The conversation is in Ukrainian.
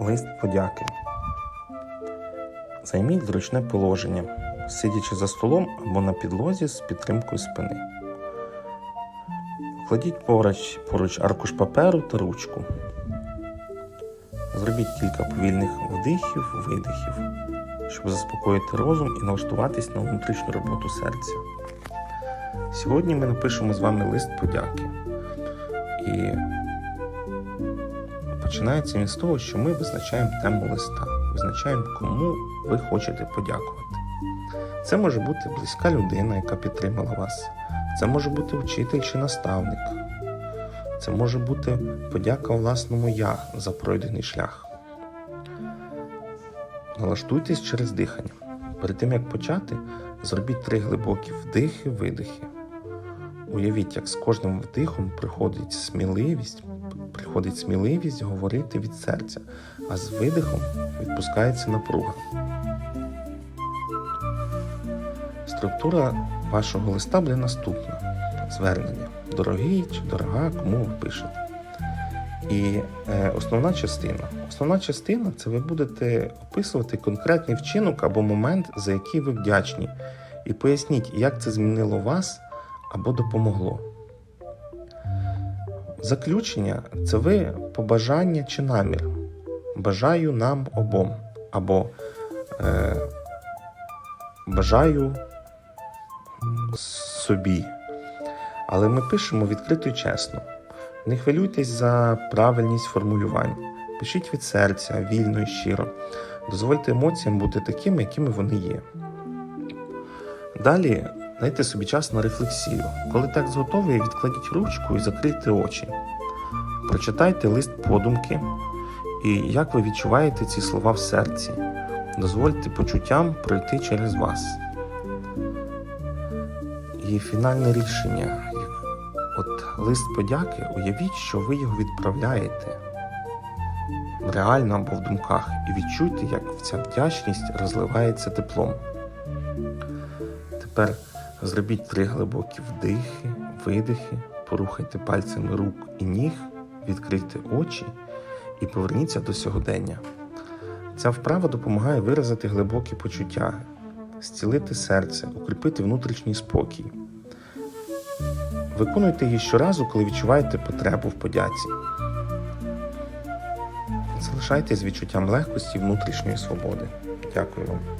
Лист подяки. Займіть зручне положення, сидячи за столом або на підлозі з підтримкою спини. Кладіть поруч, поруч аркуш паперу та ручку. Зробіть кілька повільних вдихів, видихів, щоб заспокоїти розум і налаштуватись на внутрішню роботу серця. Сьогодні ми напишемо з вами лист подяки. І починається він з того, що ми визначаємо тему листа, визначаємо, кому ви хочете подякувати. Це може бути близька людина, яка підтримала вас. Це може бути вчитель чи наставник. Це може бути подяка власному я за пройдений шлях. Налаштуйтесь через дихання. Перед тим як почати, зробіть три глибокі вдихи, видихи. Уявіть, як з кожним вдихом приходить сміливість, приходить сміливість говорити від серця, а з видихом відпускається напруга. Структура вашого листа буде наступна: звернення. Дорогий чи дорога, кому ви пишете. І е, основна частина. Основна частина це ви будете описувати конкретний вчинок або момент, за який ви вдячні, і поясніть, як це змінило вас або допомогло. Заключення це ви побажання чи намір. Бажаю нам обом. Або е, бажаю собі. Але ми пишемо відкрито і чесно. Не хвилюйтесь за правильність формулювань. Пишіть від серця, вільно і щиро. Дозвольте емоціям бути такими, якими вони є. Далі дайте собі час на рефлексію. Коли текст готовий, відкладіть ручку і закрийте очі. Прочитайте лист подумки і як ви відчуваєте ці слова в серці. Дозвольте почуттям пройти через вас. І фінальне рішення. От лист подяки, уявіть, що ви його відправляєте реально або в думках, і відчуйте, як ця вдячність розливається теплом. Тепер зробіть три глибокі вдихи, видихи, порухайте пальцями рук і ніг, відкрийте очі і поверніться до сьогодення. Ця вправа допомагає виразити глибокі почуття, зцілити серце, укріпити внутрішній спокій. Виконуйте її щоразу, коли відчуваєте потребу в подяці. Залишайтесь з відчуттям легкості і внутрішньої свободи. Дякую вам.